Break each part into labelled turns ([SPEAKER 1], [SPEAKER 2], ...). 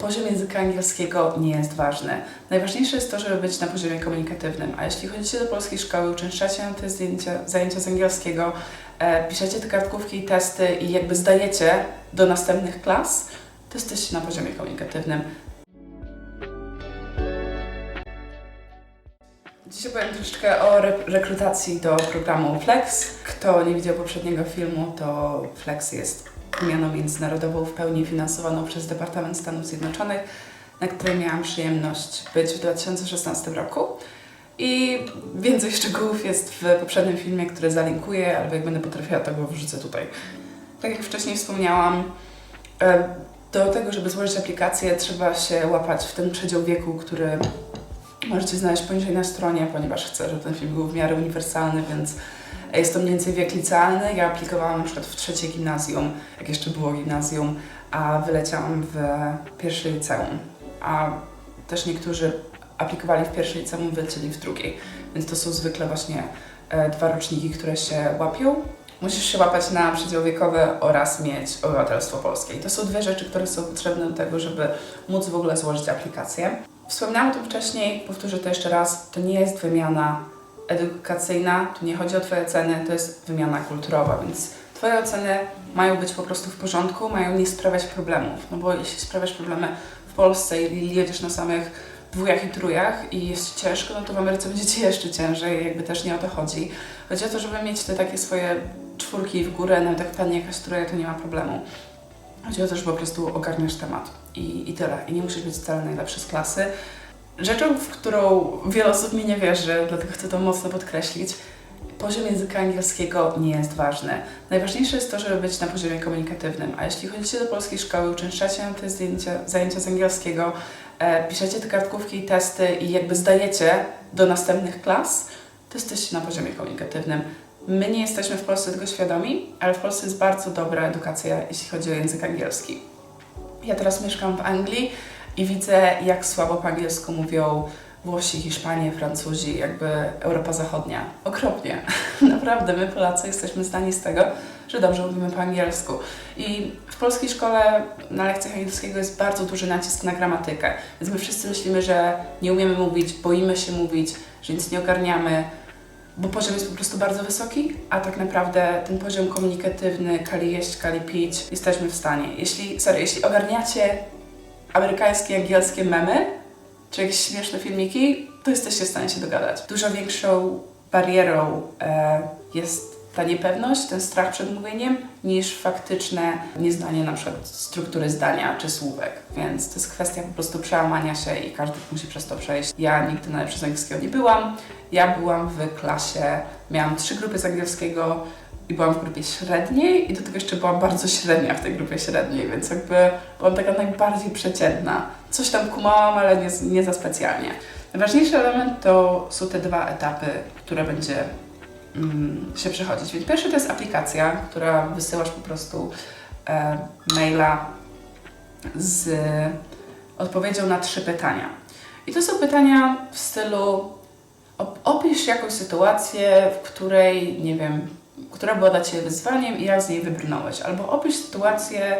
[SPEAKER 1] poziom języka angielskiego nie jest ważny. Najważniejsze jest to, żeby być na poziomie komunikatywnym. A jeśli chodzicie do polskiej szkoły, uczęszczacie na te zdjęcia, zajęcia z angielskiego, e, piszecie te kartkówki i testy i jakby zdajecie do następnych klas, to jesteście na poziomie komunikatywnym. Dzisiaj powiem troszeczkę o re- rekrutacji do programu Flex. Kto nie widział poprzedniego filmu, to Flex jest mianą międzynarodową, w pełni finansowaną przez Departament Stanów Zjednoczonych, na której miałam przyjemność być w 2016 roku. I więcej szczegółów jest w poprzednim filmie, który zalinkuję, albo jak będę potrafiła, to go wrzucę tutaj. Tak jak wcześniej wspomniałam, e, do tego, żeby złożyć aplikację, trzeba się łapać w ten przedział wieku, który możecie znaleźć poniżej na stronie, ponieważ chcę, żeby ten film był w miarę uniwersalny, więc jest to mniej więcej wiek licealny. Ja aplikowałam na przykład w trzecie gimnazjum, jak jeszcze było gimnazjum, a wyleciałam w pierwsze liceum. A też niektórzy aplikowali w pierwszej liceum, wylecieli w drugiej. Więc to są zwykle właśnie e, dwa roczniki, które się łapią. Musisz się łapać na przedział wiekowy oraz mieć obywatelstwo polskie. I to są dwie rzeczy, które są potrzebne do tego, żeby móc w ogóle złożyć aplikację. Wspominałam o tym wcześniej, powtórzę to jeszcze raz, to nie jest wymiana edukacyjna, tu nie chodzi o Twoje oceny, to jest wymiana kulturowa, więc Twoje oceny mają być po prostu w porządku, mają nie sprawiać problemów, no bo jeśli sprawiasz problemy w Polsce i jedziesz na samych dwójach i trójach i jest Ci ciężko, no to w Ameryce będzie Ci jeszcze ciężej, jakby też nie o to chodzi. Chodzi o to, żeby mieć te takie swoje czwórki w górę, nawet jak wpadnie jakaś trójka, to nie ma problemu. Chodzi o to, że po prostu ogarniasz temat i, i tyle. I nie musisz być wcale najlepszy z klasy. Rzeczą, w którą wiele osób mi nie wierzy, dlatego chcę to mocno podkreślić, poziom języka angielskiego nie jest ważny. Najważniejsze jest to, żeby być na poziomie komunikatywnym. A jeśli chodzicie do polskiej szkoły, uczęszczacie na te zdjęcia, zajęcia z angielskiego, e, piszecie te kartkówki i testy i jakby zdajecie do następnych klas, to jesteście na poziomie komunikatywnym. My nie jesteśmy w Polsce tego świadomi, ale w Polsce jest bardzo dobra edukacja, jeśli chodzi o język angielski. Ja teraz mieszkam w Anglii i widzę, jak słabo po angielsku mówią Włosi, Hiszpanie, Francuzi, jakby Europa Zachodnia. Okropnie. Naprawdę, my Polacy jesteśmy znani z tego, że dobrze mówimy po angielsku. I w polskiej szkole na lekcjach angielskiego jest bardzo duży nacisk na gramatykę. Więc my wszyscy myślimy, że nie umiemy mówić, boimy się mówić, że nic nie ogarniamy, bo poziom jest po prostu bardzo wysoki, a tak naprawdę ten poziom komunikatywny, kali jeść, kali pić, jesteśmy w stanie. Jeśli, sorry, jeśli ogarniacie amerykańskie, angielskie memy, czy jakieś śmieszne filmiki, to jesteście w stanie się dogadać. Dużo większą barierą e, jest ta niepewność, ten strach przed mówieniem, niż faktyczne nieznanie na przykład struktury zdania czy słówek. Więc to jest kwestia po prostu przełamania się i każdy musi przez to przejść. Ja nigdy najlepszy z angielskiego nie byłam. Ja byłam w klasie, miałam trzy grupy z angielskiego i byłam w grupie średniej i do tego jeszcze byłam bardzo średnia w tej grupie średniej, więc jakby byłam taka najbardziej przeciętna. Coś tam kumałam, ale nie, nie za specjalnie. Najważniejszy element to są te dwa etapy, które będzie się przechodzić. Więc pierwszy to jest aplikacja, która wysyłasz po prostu e, maila z odpowiedzią na trzy pytania. I to są pytania w stylu op- opisz jakąś sytuację, w której, nie wiem, która była dla Ciebie wyzwaniem i jak z niej wybrnąłeś. Albo opisz sytuację,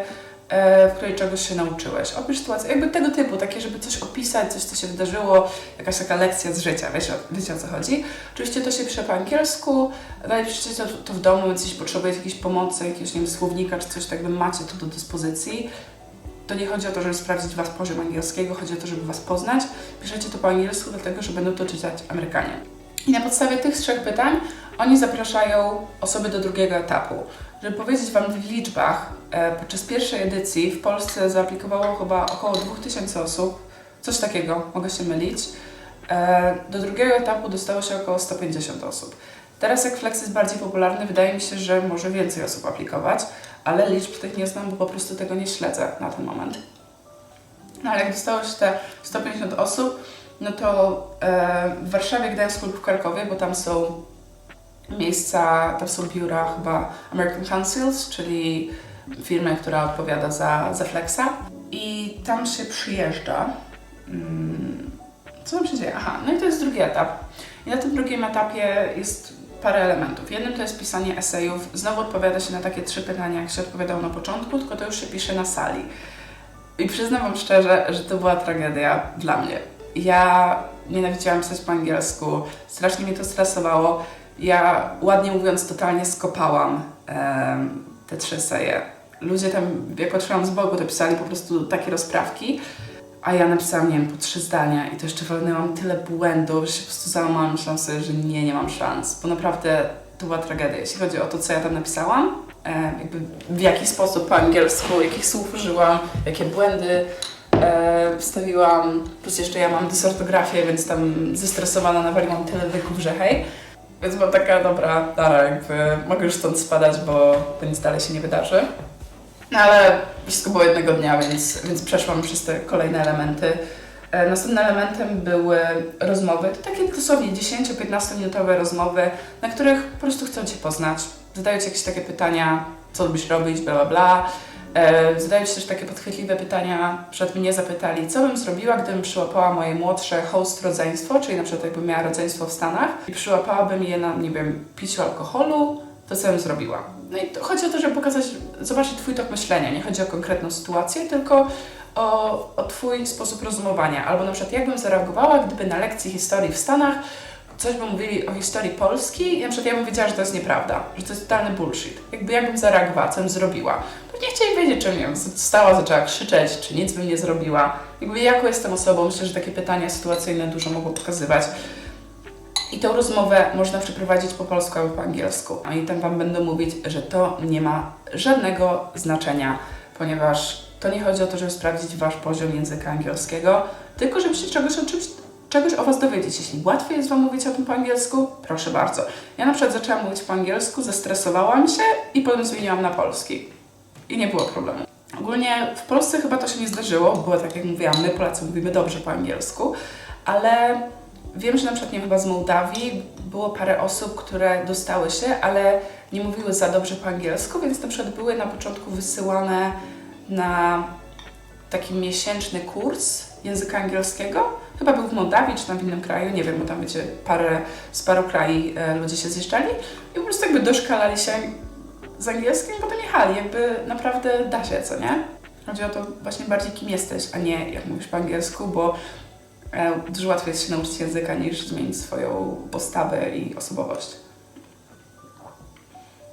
[SPEAKER 1] w której czegoś się nauczyłeś. Opisz sytuację, jakby tego typu, takie, żeby coś opisać, coś, co się wydarzyło, jakaś taka lekcja z życia, wiesz, o- wiecie o co chodzi. Oczywiście to się pisze po angielsku, napiszcie to, to w domu, jeśli potrzebujecie jakiejś pomocy, jakiegoś, nie wiem, słownika czy coś, tak by macie to do dyspozycji. To nie chodzi o to, żeby sprawdzić Was poziom angielskiego, chodzi o to, żeby Was poznać. Piszecie to po angielsku, dlatego że będą to czytać Amerykanie. I na podstawie tych trzech pytań oni zapraszają osoby do drugiego etapu. Żeby powiedzieć Wam w liczbach, e, podczas pierwszej edycji w Polsce zaaplikowało chyba około 2000 osób, coś takiego, mogę się mylić. E, do drugiego etapu dostało się około 150 osób. Teraz jak Flex jest bardziej popularny, wydaje mi się, że może więcej osób aplikować, ale liczb tych nie znam, bo po prostu tego nie śledzę na ten moment. No ale jak dostało się te 150 osób, no to e, w Warszawie, Gdańsku lub w Krakowie, bo tam są miejsca, tam są biura chyba American Councils, czyli firmy, która odpowiada za, za Flexa i tam się przyjeżdża. Mm, co tam się dzieje? Aha, no i to jest drugi etap. I na tym drugim etapie jest parę elementów. Jednym to jest pisanie esejów. Znowu odpowiada się na takie trzy pytania, jak się odpowiadało na początku, tylko to już się pisze na sali. I przyznam Wam szczerze, że to była tragedia dla mnie. Ja nienawidziłam pisać po angielsku, strasznie mnie to stresowało. Ja, ładnie mówiąc, totalnie skopałam em, te trzy eseje. Ludzie tam, jak patrzyłam z boku, to pisali po prostu takie rozprawki, a ja napisałam, nie wiem, po trzy zdania i to jeszcze walnęłam tyle błędów, że się po prostu załamałam, myślałam że nie, nie mam szans, bo naprawdę to była tragedia, jeśli chodzi o to, co ja tam napisałam, e, jakby w jaki sposób po angielsku, jakich słów użyłam, jakie błędy e, wstawiłam, plus jeszcze ja mam dysortografię, więc tam zestresowana nawaliłam tyle wyków, że hej. Więc byłam taka, dobra, Dara, jakby mogę już stąd spadać, bo to nic dalej się nie wydarzy. No ale wszystko było jednego dnia, więc, więc przeszłam przez te kolejne elementy. E, Następnym elementem były rozmowy. To takie dosłownie 10-15 minutowe rozmowy, na których po prostu chcą Cię poznać. Zadają Ci jakieś takie pytania, co lubisz robić, bla bla bla. E, Zadają Ci też takie podchwytliwe pytania. Przed mnie zapytali, co bym zrobiła, gdybym przyłapała moje młodsze host rodzeństwo, czyli na przykład jakbym miała rodzeństwo w Stanach i przyłapałabym je na, nie wiem, piciu alkoholu, to co bym zrobiła? No i to chodzi o to, żeby pokazać, zobaczyć Twój tok myślenia. Nie chodzi o konkretną sytuację, tylko o, o Twój sposób rozumowania. Albo na przykład, jak bym zareagowała, gdyby na lekcji historii w Stanach coś by mówili o historii Polski i na przykład ja bym wiedziała, że to jest nieprawda, że to jest totalny bullshit. Jakby jak bym zareagowała, co bym zrobiła. Pewnie chcieli wiedzieć, czym nie wiem, stała, zaczęła krzyczeć, czy nic bym nie zrobiła. Jakby jaką jestem osobą, myślę, że takie pytania sytuacyjne dużo mogą pokazywać. I tą rozmowę można przeprowadzić po polsku albo po angielsku. Oni tam Wam będą mówić, że to nie ma żadnego znaczenia, ponieważ to nie chodzi o to, żeby sprawdzić Wasz poziom języka angielskiego, tylko żeby się czegoś o czymś, czegoś o Was dowiedzieć. Jeśli łatwiej jest Wam mówić o tym po angielsku, proszę bardzo. Ja na przykład zaczęłam mówić po angielsku, zestresowałam się i potem zmieniłam na polski. I nie było problemu. Ogólnie w Polsce chyba to się nie zdarzyło, bo tak jak mówiłam, my Polacy mówimy dobrze po angielsku, ale wiem, że na przykład nie chyba z Mołdawii było parę osób, które dostały się, ale nie mówiły za dobrze po angielsku, więc na przykład były na początku wysyłane na taki miesięczny kurs języka angielskiego. Chyba był w Mołdawii czy tam w innym kraju, nie wiem, bo tam wiecie, parę, z paru krajów e, ludzie się zjeżdżali i po prostu jakby doszkalali się z angielskim i potem jechali. Jakby naprawdę da się, co nie? Chodzi o to właśnie bardziej kim jesteś, a nie jak mówisz po angielsku, bo e, dużo łatwiej jest się nauczyć języka niż zmienić swoją postawę i osobowość.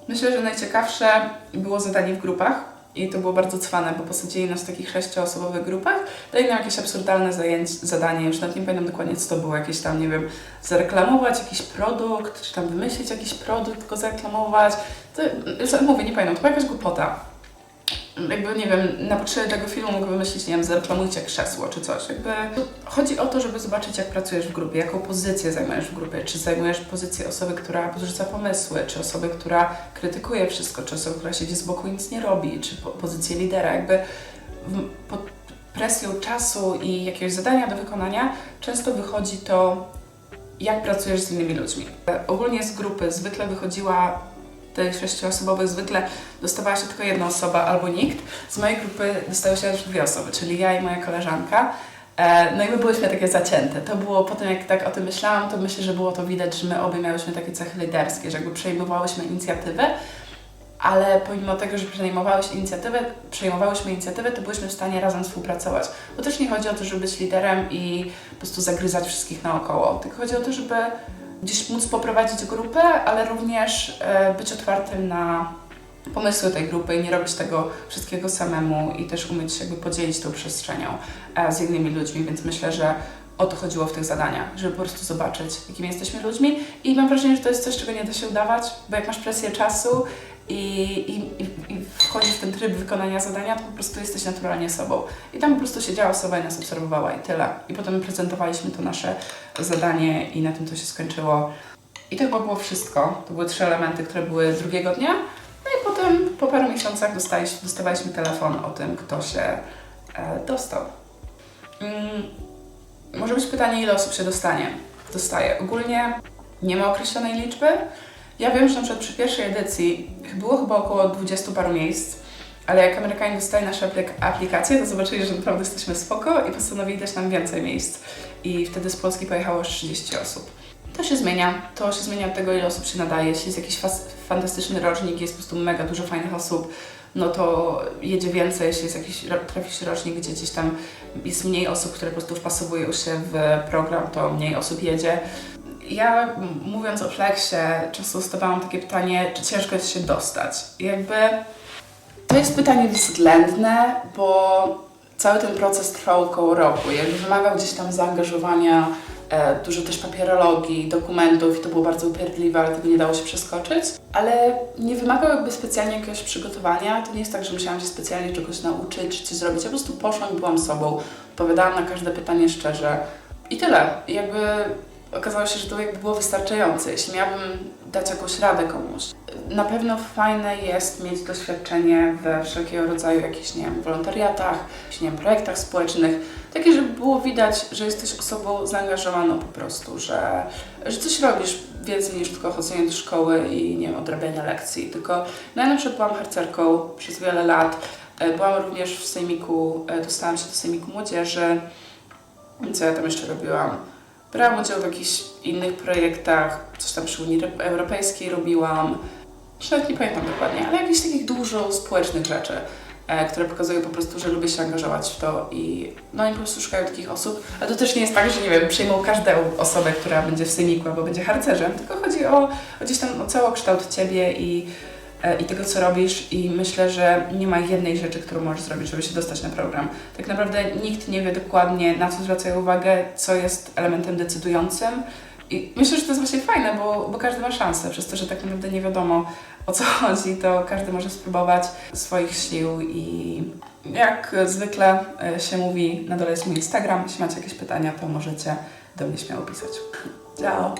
[SPEAKER 1] Myślę, że najciekawsze było zadanie w grupach i to było bardzo cwane, bo posadzili nas w takich sześcioosobowych grupach, dali nam jakieś absurdalne zajęć, zadanie, już nawet nie pamiętam dokładnie co to było, jakieś tam, nie wiem, zareklamować jakiś produkt, czy tam wymyślić jakiś produkt, go zareklamować. To, że- mówię, nie pamiętam, to była jakaś głupota. Jakby, nie wiem, na potrzeby tego filmu mogę wymyślić, nie wiem, zareklamujcie krzesło czy coś. Jakby chodzi o to, żeby zobaczyć, jak pracujesz w grupie, jaką pozycję zajmujesz w grupie. Czy zajmujesz pozycję osoby, która podrzuca pomysły, czy osoby, która krytykuje wszystko, czy osoby, która siedzi z boku i nic nie robi, czy po, pozycję lidera. Jakby pod presją czasu i jakiegoś zadania do wykonania często wychodzi to, jak pracujesz z innymi ludźmi. Ogólnie z grupy zwykle wychodziła tych sześcioosobowych zwykle dostawała się tylko jedna osoba albo nikt. Z mojej grupy dostały się aż dwie osoby, czyli ja i moja koleżanka. E, No i my byłyśmy takie zacięte. To było potem, jak tak o tym myślałam, to myślę, że było to widać, że my obie miałyśmy takie cechy liderskie, że jakby przejmowałyśmy inicjatywę, ale pomimo tego, że przejmowałyśmy inicjatywę, przejmowałyśmy inicjatywę, to byłyśmy w stanie razem współpracować. Bo też nie chodzi o to, żeby być liderem i po prostu zagryzać wszystkich naokoło, tylko chodzi o to, żeby gdzieś móc poprowadzić grupę, ale również e, być otwartym na pomysły tej grupy i nie robić tego wszystkiego samemu i też umieć się jakby podzielić tą przestrzenią e, z innymi ludźmi, więc myślę, że o to chodziło w tych zadaniach, żeby po prostu zobaczyć, jakimi jesteśmy ludźmi. I mam wrażenie, że to jest coś, czego nie da się udawać, bo jak masz presję czasu i, i, i, i wchodzisz w ten tryb wykonania zadania, to po prostu jesteś naturalnie sobą. I tam po prostu siedziała osoba i nas obserwowała i tyle. I potem prezentowaliśmy to nasze zadanie i na tym to się skończyło. I to chyba było wszystko. To były trzy elementy, które były drugiego dnia. No i potem po paru miesiącach dostawaliśmy telefon o tym, kto się e, dostał. Mm, może być pytanie, ile osób się dostanie? Dostaje. Ogólnie nie ma określonej liczby. Ja wiem, że na przykład przy pierwszej edycji było chyba około 20 paru miejsc, ale jak Amerykanie dostali nasze aplik- aplikacje, to zobaczyli, że naprawdę jesteśmy spoko i postanowili dać nam więcej miejsc. I wtedy z Polski pojechało aż 30 osób. To się zmienia. To się zmienia od tego, ile osób się nadaje. Jeśli jest jakiś fantastyczny rocznik, jest po prostu mega dużo fajnych osób, no to jedzie więcej, jeśli jest jakiś, trafi się rocznik, gdzie gdzieś tam jest mniej osób, które po prostu wpasowują się w program, to mniej osób jedzie. Ja mówiąc o Flexie, często dostawałam takie pytanie, czy ciężko jest się dostać. Jakby to jest pytanie względne, bo cały ten proces trwał około roku. Jakby wymagał gdzieś tam zaangażowania, e, dużo też papierologii, dokumentów i to było bardzo upierdliwe, ale tego nie dało się przeskoczyć. Ale nie wymagał jakby specjalnie jakiegoś przygotowania. To nie jest tak, że musiałam się specjalnie czegoś nauczyć czy zrobić. Ja po prostu poszłam i byłam sobą. Odpowiadałam na każde pytanie szczerze. I tyle. Jakby okazało się, że to jakby było wystarczające. Jeśli miałabym dać jakąś radę komuś, na pewno fajne jest mieć doświadczenie we wszelkiego rodzaju jakichś, nie wiem, wolontariatach, jakichś, nie wiem, projektach społecznych, takie, żeby było widać, że jesteś osobą zaangażowaną po prostu, że, że coś robisz więcej niż tylko chodzenie do szkoły i, nie wiem, odrabianie lekcji, tylko no ja na przykład byłam harcerką przez wiele lat, E, byłam również w sejmiku, e, dostałam się do sejmiku młodzieży, co ja tam jeszcze robiłam? Brałam udział w jakichś innych projektach, coś tam przy Unii Europejskiej robiłam. Nawet nie pamiętam dokładnie, ale jakichś takich dużo społecznych rzeczy, e, które pokazują po prostu, że lubię się angażować w to i no oni po prostu szukają takich osób. Ale to też nie jest tak, że nie wiem, przyjmą każdą osobę, która będzie w sejmiku albo będzie harcerzem, tylko chodzi o, o gdzieś tam o całokształt ciebie i, i tego, co robisz i myślę, że nie ma jednej rzeczy, którą możesz zrobić, żeby się dostać na program. Tak naprawdę nikt nie wie dokładnie, na co zwracają uwagę, co jest elementem decydującym. I myślę, że to jest właśnie fajne, bo, bo każdy ma szansę, przez to, że tak naprawdę nie wiadomo o co chodzi, to każdy może spróbować swoich sił i jak zwykle e, się mówi, na dole jest mój Instagram, jeśli macie jakieś pytania, to możecie do mnie śmiało pisać. Ciao!